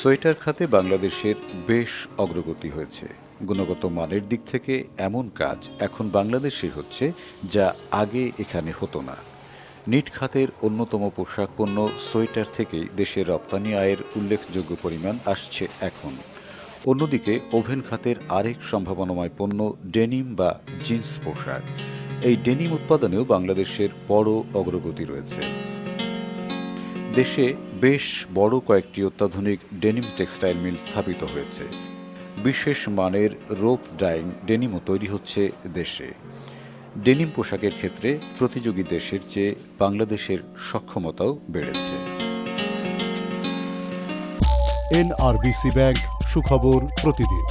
Sweater খাতে বাংলাদেশের বেশ অগ্রগতি হয়েছে। গুণগত মানের দিক থেকে এমন কাজ এখন বাংলাদেশে হচ্ছে যা আগে এখানে হতো না। নিট খাতের অন্যতম পোশাক পণ্য সোয়েটার থেকেই দেশের রপ্তানি আয়ের উল্লেখযোগ্য পরিমাণ আসছে এখন। অন্যদিকে, ওভেন খাতের আরেক সম্ভাবনাময় পণ্য ডেনিম বা জিন্স পোশাক। এই ডেনিম উৎপাদনেও বাংলাদেশের বড় অগ্রগতি রয়েছে। দেশে বেশ বড় কয়েকটি অত্যাধুনিক ডেনিম টেক্সটাইল মিল স্থাপিত হয়েছে। বিশেষ মানের রোপ ডাইং ডেনিমও তৈরি হচ্ছে দেশে। ডেনিম পোশাকের ক্ষেত্রে প্রতিযোগী দেশের চেয়ে বাংলাদেশের সক্ষমতাও বেড়েছে। এনআরবিসি ব্যাংক সুখবর প্রতিদিন।